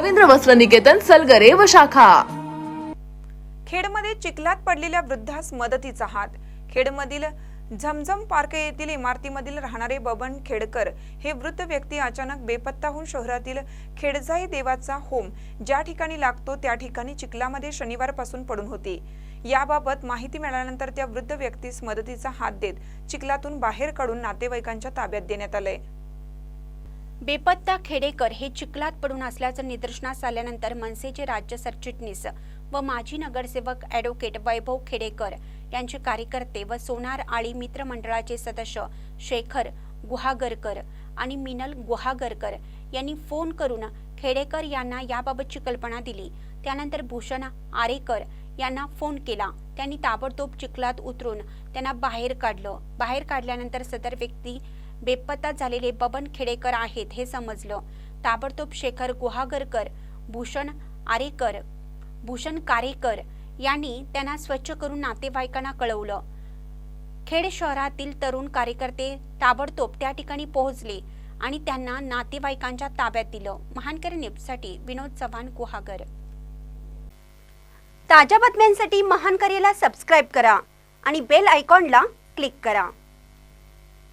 रवींद्र वस्त्र निकेतन सलगरे व शाखा. खेडमध्ये चिखलात पडलेल्या वृद्धास मदतीचा हात. खेडमधील झमझम पार्क येथील इमारतीमधील राहणारे बबन खेडकर हे वृद्ध व्यक्ती अचानक बेपत्ता होऊन शहरातील खेडजाई देवाचा होम ज्या ठिकाणी लागतो त्या ठिकाणी चिखलामध्ये शनिवारपासून पडून होती. याबाबत माहिती मिळाल्यानंतर त्या वृद्ध व्यक्तीस मदतीचा हात देत चिखलातून बाहेर काढून नातेवाईकांच्या ताब्यात देण्यात आलंय. बेपत्ता खेडेकर हे चिखलात पडून असल्याचं निदर्शनास आल्यानंतर मनसेचे राज्य सरचिटणीस व माजी नगरसेवक ॲडव्होकेट वैभव खेडेकर यांचे कार्यकर्ते व सोनार आळी मित्रमंडळाचे सदस्य शेखर गुहागरकर आणि मिनल गुहागरकर यांनी फोन करून खेडेकर यांना याबाबतची कल्पना दिली. त्यानंतर भूषण आरेकर यांना फोन केला. त्यांनी ताबडतोब चिखलात उतरून त्यांना बाहेर काढलं. बाहेर काढल्यानंतर सदर व्यक्ती बेपत्ता झालेले बबन खेडेकर आहेत हे समजलं. ताबडतोब शेखर गुहागरकर भूषण आरेकर भूषण कारेकर यांनी त्यांना स्वच्छ करून नातेवाईकांना कळवलं. खेड शहरातील तरुण कार्यकर्ते ताबडतोब त्या ठिकाणी पोहोचले आणि त्यांना नातेवाईकांच्या ताब्यात दिलं. महानकर न्यूजसाठी विनोद चव्हाण गुहागर. ताज्या बातम्यांसाठी महान सबस्क्राईब करा आणि बेल आयकॉनला क्लिक करा.